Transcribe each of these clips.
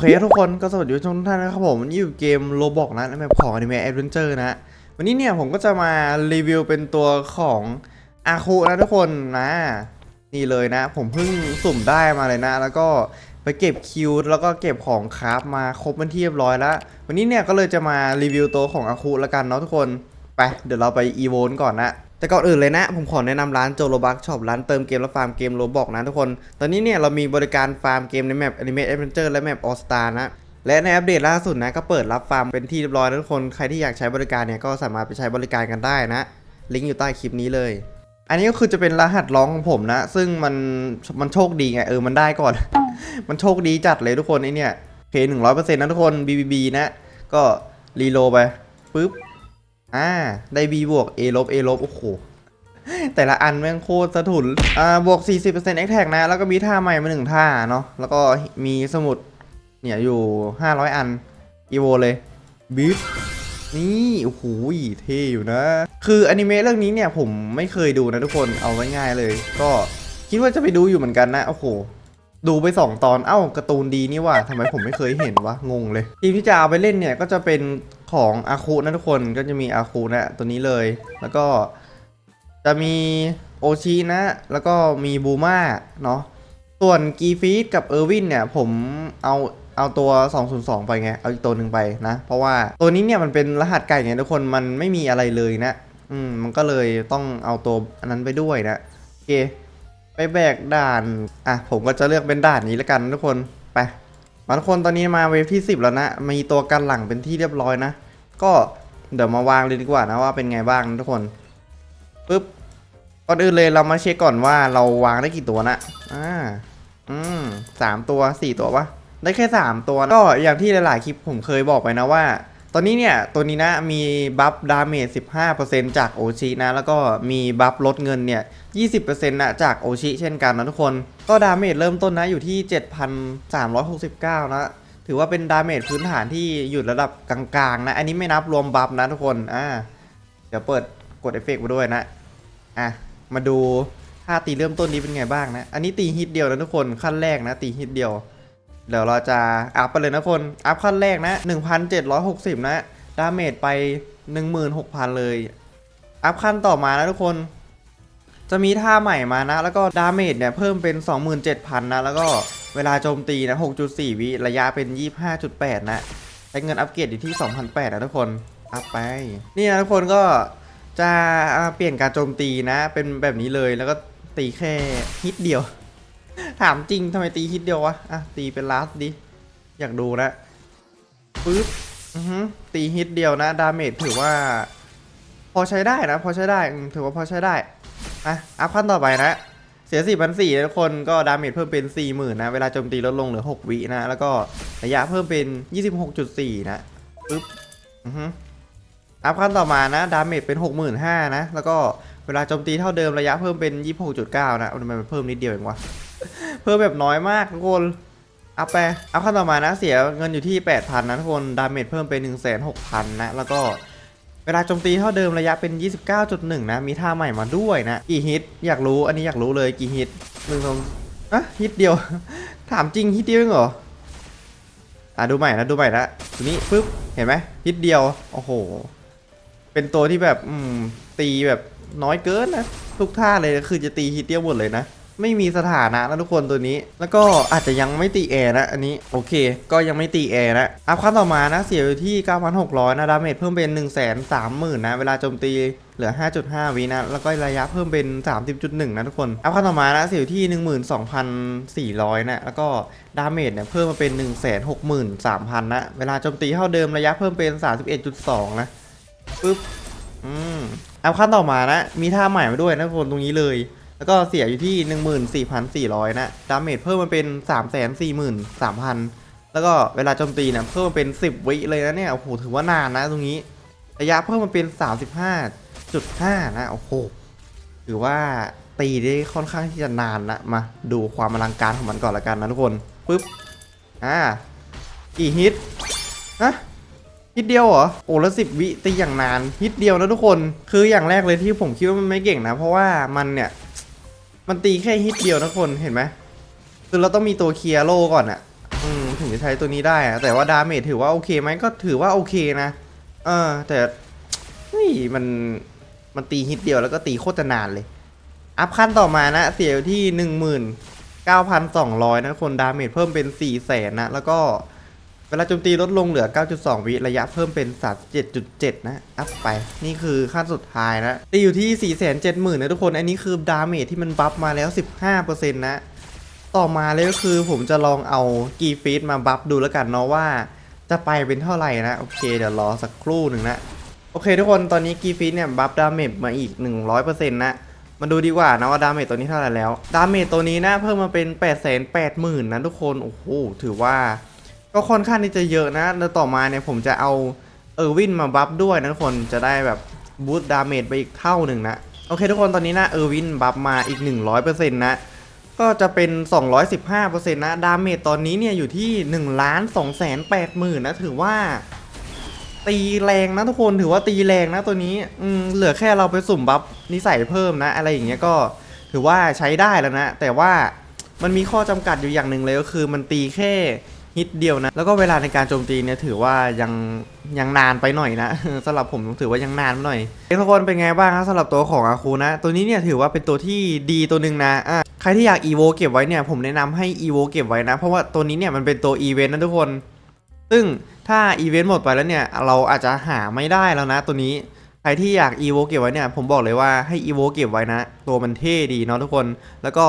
เคทุกคนก็สวัสดีทุกท่านนะครับผมวันนี้อยู่เกมโลบอกนะในแบบของ Anime Adventure นะ วันนี้เนี่ยผมก็จะมารีวิวเป็นตัวของอาคุนะทุกคนนะ นี่เลยนะ ผมเพิ่งสุ่มได้มาเลยนะ แล้วก็ไปเก็บคิวแล้วก็เก็บของคราฟมาครบเป็นที่เรียบร้อยแล้ว วันนี้เนี่ยก็เลยจะมารีวิวตัวของอาคุละกันเนาะทุกคนไปเดี๋ยวเราไปอีโวนก่อนนะ แต่ก่อนอื่นเลยนะ ผมขอแนะนำร้านโจโรบักช็อปร้านเติมเกมและฟาร์มเกมโรบอกนะทุกคน ตอนนี้เนี่ยเรามีบริการฟาร์มเกมในแมป Anime Adventure และแมป All Star นะ และในอัปเดตล่าสุดนะ ก็เปิดรับฟาร์มเป็นที่เรียบร้อยนะทุกคน ใครที่อยากใช้บริการเนี่ยก็สามารถไปใช้บริการกันได้นะ ลิงก์อยู่ใต้คลิปนี้เลย อันนี้ก็คือจะเป็นรหัสร้องของผมนะ ซึ่งมันมันโชคดีไงเออมันได้ก่อน มันโชคดีจัดเลยทุกคนไอเนี่ยเคหนึ่งร้อยเปอร์เซ็นต์นะทุกคน BBB นะ ก็รีโลไปปุ๊บ อ่า ได้ B บวก A ลบ A ลบ โอ้โห แต่ละอันแม่งโคตรสะทุน อ่า บวก 40% X Tag นะ แล้วก็มีท่าใหม่มาหนึ่งท่าเนาะ แล้วก็มีสมุด เนี่ยอยู่ 500 อัน อีโวเลยบิ๊บนี่โอ้โหเท่อยู่นะ คืออนิเมะเรื่องนี้เนี่ยผมไม่เคยดูนะทุกคน เอาไว้ง่ายเลย ก็คิดว่าจะไปดูอยู่เหมือนกันนะ โอ้โห ดูไป 2 ตอน เอ้าการ์ตูนดีนี่ว่าทำไมผมไม่เคยเห็นวะ งงเลย ทีมที่จะเอาไปเล่นเนี่ย ก็จะเป็นของอาคุนะทุกคน ก็จะมีอาคุนะตัวนี้เลย แล้วก็จะมีโอชินะ แล้วก็มีบูมาเนาะ ส่วนกีฟีดกับเออร์วินเนี่ย ผมเอาเอาตัว 202 ไปไง เอาอีกตัวหนึ่งไปนะ เพราะว่าตัวนี้เนี่ยมันเป็นรหัสไก่ไงทุกคน มันไม่มีอะไรเลยนะ อืม มันก็เลยต้องเอาตัวอันนั้นไปด้วยนะ โอเค ไปแบกด่าน อะ ผมก็จะเลือกเป็นด่านนี้แล้วกันทุกคน ไปมาทุกคนตอนนี้มาเวฟที่ 10 แล้วนะ มีตัวกันหลังเป็นที่เรียบร้อยนะ ก็เดี๋ยวมาวางเลยดีกว่านะว่าเป็นไงบ้างทุกคนปึ๊บก่อนอื่นเลยเรามาเช็คก่อนว่าเราวางได้กี่ตัวนะอ่า อืมสามตัวสี่ตัวปะได้แค่สามตัวนะก็อย่างที่หลาย ๆ คลิปผมเคยบอกไปนะว่า ตอนนี้เนี่ย ตัวนี้นะมีบัฟดาเมจ 15%จากโอชินะ แล้วก็มีบัฟลดเงินเนี่ย 20%นะจากโอชิเช่นกันนะทุกคน ก็ดาเมจเริ่มต้นนะอยู่ที่ 7,369 นะ ถือว่าเป็นดาเมจพื้นฐานที่อยู่ระดับกลางๆนะ อันนี้ไม่นับรวมบัฟนะทุกคน อ่า เดี๋ยวเปิดกดเอฟเฟกต์มาด้วยนะ อะ มาดูท่าตีเริ่มต้นนี้เป็นไงบ้างนะ อันนี้ตีฮิตเดียวนะทุกคน ขั้นแรกนะตีฮิตเดียว เดี๋ยวเราจะอัพไปเลยนะคน อัพขั้นแรกนะ 1,760 นะ ดาเมจไป 16,000 เลย อัพขั้นต่อมานะทุกคน จะมีท่าใหม่มานะ แล้วก็ดาเมจเนี่ยเพิ่มเป็น 27,000 นะ แล้วก็เวลาโจมตีนะ 6.4 วิระยะเป็น 25.8 นะใช้เงินอัปเกรดอยู่ที่2,800นะทุกคน อัพไป นี่นะทุกคนก็จะเปลี่ยนการโจมตีนะ เป็นแบบนี้เลยแล้วก็ตีแค่ฮิตเดียว ถามจริงทำไมตีฮิตเดียววะ อะ ตีเป็นลาสดิ อยากดูนะปึ๊บอือฮึตีฮิตเดียวนะ ดาเมจถือว่า พอใช้ได้นะ พอใช้ได้ถือว่าพอใช้ได้อะอัพขั้นต่อไปนะ เสีย4 4 0 0ทุกคนก็ดาเมจเพิ่มเป็น40,000นะ เวลาโจมตีลดลงเหลือ6วินะ แล้วก็ระยะเพิ่มเป็น26.4นะปึ๊บอือฮึอัพขั้นต่อมานะดาเมจเป็น65,000นะ แล้วก็เวลาโจมตีเท่าเดิมระยะเพิ่มเป็น26.9นะทำไมมันเพิ่มนิดเดียวเองวะ เพิ่มแบบน้อยมากทุกคนอัพไปอัพขั้นต่อมานะเสียเงินอยู่ที่ 8,000นะทุกคนดาเมจเพิ่มเป็น16,000 นะ แล้วก็เวลาโจมตีเท่าเดิมระยะเป็น 29.1 นะ มีท่าใหม่มาด้วยนะ กี่ฮิต อยากรู้อันนี้อยากรู้เลยกี่ฮิตหนึ่งสองอะฮิตเดียว ถามจริงฮิตเดียวเองเหรออะดูใหม่นะดูใหม่นะทีนี้ปึ๊บเห็นไหมฮิตเดียวโอ้โห เป็นตัวที่แบบอืมตีแบบน้อยเกินนะทุกท่าเลยคือจะตีฮิตเดียวหมดเลยนะ ไม่มีสถานะนะทุกคนตัวนี้ แล้วก็อาจจะยังไม่ตีแอร์นะอันนี้โอเค ก็ยังไม่ตีแอร์นะอัพขั้นต่อมานะเสียอยู่ที่ 9,600 นะดาเมจเพิ่มเป็น 130,000นะเวลาโจมตีเหลือ 5.5 วินะ แล้วก็ระยะเพิ่มเป็น 30.1 นะทุกคน อัพขั้นต่อมานะเสียอยู่ที่ 12,400 นะ แล้วก็ดาเมจเนี่ยเพิ่มมาเป็น 163,000 นะ เวลาโจมตีเท่าเดิมระยะเพิ่มเป็น 31.2 นะปึ๊บ อืม อัพขั้นต่อมานะ มีท่าใหม่มาด้วยนะทุกคนตรงนี้เลย แล้วก็เสียอยู่ที่ 14,400 นะ ดาเมจเพิ่มมาเป็น 343,000 แล้วก็เวลาโจมตีเนี่ยเพิ่มมาเป็น 10 วิเลยนะเนี่ย โอ้โห ถือว่านานนะตรงนี้ ระยะเพิ่มมาเป็น 35.5 นะ โอ้โห ถือว่าตีได้ค่อนข้างที่จะนานนะ มาดูความอลังการของมันก่อนละกันนะทุกคน ปึ๊บ อ่า กี่ฮิต ฮะฮิตเดียวเหรอ โอ้แล้วสิบวิตีอย่างนานฮิตเดียวนะทุกคน คืออย่างแรกเลยที่ผมคิดว่ามันไม่เก่งนะ เพราะว่ามันเนี่ย มันตีแค่ฮิตเดียวนะคนเห็นไหมคือเราต้องมีตัวเคลียร์โลก่อนอะอืมถึงจะใช้ตัวนี้ได้อะแต่ว่าดาเมจถือว่าโอเคไหมก็ถือว่าโอเคนะเออ แต่เฮ้ยมันมันตีฮิตเดียวแล้วก็ตีโคตรนานเลย อัพขั้นต่อมานะ เสียอยู่ที่หนึ่งหมื่นเก้าพันสองร้อยนะคนดาเมจเพิ่มเป็นสี่แสนนะแล้วก็ เวลาโจมตีลดลงเหลือ 9.2 วิระยะเพิ่มเป็น 37.7 นะ อัพไป นี่คือขั้นสุดท้ายนะตีอยู่ที่ 470,000 นะทุกคน อันนี้คือดาเมจที่มันบัฟมาแล้ว 15%นะ ต่อมาเลยก็คือผมจะลองเอากีฟีดมาบัฟดูแล้วกันเนาะว่า จะไปเป็นเท่าไหร่นะ โอเค เดี๋ยวรอสักครู่หนึ่งนะ โอเคทุกคน ตอนนี้กีฟีดเนี่ยบัฟดาเมจมาอีก 100%นะมาดูดีกว่านะว่าดาเมจตัวนี้เท่าไหร่แล้ว ดาเมจตัวนี้นะเพิ่มมาเป็น 8 8 0 0 0 0นะทุกคน โอ้โห ถือว่า ก็ค่อนข้างที่จะเยอะนะ แล้วต่อมาเนี่ยผมจะเอาเออร์วินมาบัฟด้วยนะทุกคนจะได้แบบบูตดาเมจไปอีกเท่าหนึ่งนะ โอเคทุกคนตอนนี้นะเออร์วินบัฟมาอีก 100%นะก็จะเป็น 215%นะดาเมจตอนนี้เนี่ยอยู่ที่1ล้าน2แสน8หมื่นนะถือว่า ตีแรงนะทุกคนถือว่าตีแรงนะตัวนี้อืมเหลือแค่เราไปสุ่มบัฟนิสัยเพิ่มนะ อะไรอย่างเงี้ยก็ถือว่าใช้ได้แล้วนะ แต่ว่ามันมีข้อจำกัดอยู่อย่างหนึ่งเลยก็คือมันตีแค่ ฮิตเดียวนะ แล้วก็เวลาในการโจมตีเนี่ยถือว่ายังยังนานไปหน่อยนะสำหรับผมถือว่ายังนานไปหน่อยเอ้ทุกคนเป็นไงบ้างครับสำหรับตัวของอาคูนะ ตัวนี้เนี่ยถือว่าเป็นตัวที่ดีตัวหนึ่งนะอะใครที่อยากอีโวเก็บไว้เนี่ยผมแนะนำให้อีโวเก็บไว้นะ เพราะว่าตัวนี้เนี่ยมันเป็นตัวอีเวนต์นะทุกคน ซึ่งถ้าอีเวนต์หมดไปแล้วเนี่ยเราอาจจะหาไม่ได้แล้วนะ ตัวนี้ใครที่อยากอีโวเก็บไว้เนี่ยผมบอกเลยว่าให้อีโวเก็บไว้นะ ตัวมันเท่ดีเนาะทุกคน แล้วก็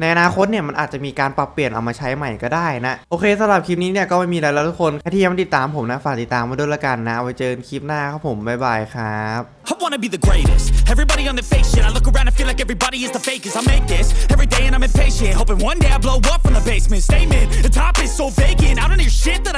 ในอนาคตเนี่ยมันอาจจะมีการปรับเปลี่ยนเอามาใช้ใหม่ก็ได้นะ โอเคสำหรับคลิปนี้เนี่ยก็ไม่มีอะไรแล้วทุกคนใครที่ยังไม่ติดตามผมนะฝากติดตามมาด้วยละกันนะไว้เจอกันคลิปหน้าครับผมบ๊ายบายครับ I wanna be the greatest. Everybody on the fake shit. I look around and feel like everybody is the fakest. I make this every day and I'm impatient. Hoping one day I blow up from the basement. Statement, the top is so vacant. I don't hear shit. that I